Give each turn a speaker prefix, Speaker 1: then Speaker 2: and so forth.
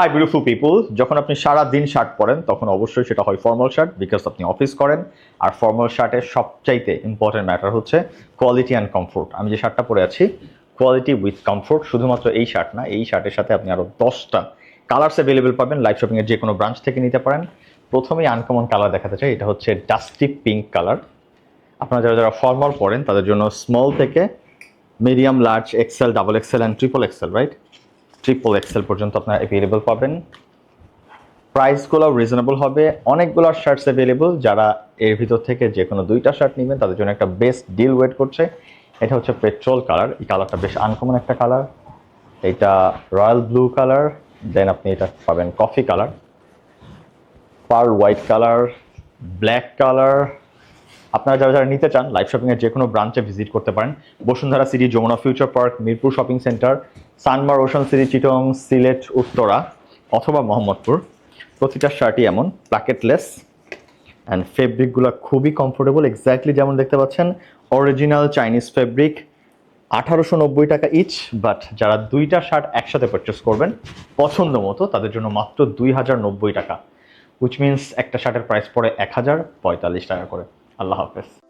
Speaker 1: Hi beautiful people যখন আপনি সারা দিন শার্ট পরেন, তখন অবশ্যই সেটা হয় ফর্মাল শার্ট বিকজ আপনি অফিস করেন। আর ফর্মাল শার্টের সবচাইতে ইম্পর্টেন্ট ম্যাটার হচ্ছে কোয়ালিটি অ্যান্ড কমফোর্ট আমি যে শার্টটা পরে আছি কোয়ালিটি উইথ কমফোর্ট শুধুমাত্র এই শার্ট না, এই শার্টের সাথে আপনি আরও দশটা কালার্স অ্যাভেলেবেল পাবেন। লাইভ শপিংয়ের যে কোনো ব্রাঞ্চ থেকে নিতে পারেন। প্রথমেই আনকমন কালার দেখাতে চাই, এটা হচ্ছে ডাস্টি পিঙ্ক কালার আপনারা যারা যারা ফর্মাল পরেন, তাদের জন্য স্মল থেকে medium large XL double XL and triple XL right triple XL পর্যন্ত আপনারা অ্যাভেলেবল পাবেন। প্রাইসগুলো রিজনেবল হবে। অনেকগুলো শার্টস অ্যাভেলেবল যারা এর ভিতর থেকে যে কোনো দুইটা শার্ট নেবেন, তাদের জন্য একটা বেস্ট ডিল ওয়েট করছে। এটা হচ্ছে পেট্রোল কালার এই কালারটা বেশ আনকমন একটা কালার এটা রয়্যাল ব্লু কালার দেন আপনি এটা পাবেন কফি কালার পার হোয়াইট কালার ব্ল্যাক কালার আপনারা যারা যারা নিতে চান লাইভ শপিংয়ের যে কোনো ব্রাঞ্চে ভিজিট করতে পারেন। Bashundhara city Jamuna future park Mirpur shopping centre Sanmar ocean city Chittagong, Sylhet, Uttara, অথবা মোহাম্মদপুর। প্রতিটা শার্টই এমন প্যাকেটলেস অ্যান্ড ফেব্রিকগুলো খুবই কমফোর্টেবল এক্স্যাক্টলি যেমন দেখতে পাচ্ছেন অরিজিনাল চাইনিজ ফেব্রিক আঠারোশো নব্বই টাকা ইচ বাট যারা দুইটা শার্ট একসাথে পারচেস করবেন, পছন্দ মতো, তাদের জন্য মাত্র দুই হাজার নব্বই টাকা উইচ মিনস একটা শার্টের প্রাইস পড়ে এক হাজার পঁয়তাল্লিশ টাকা করে। আল্লাহ হাফেজ।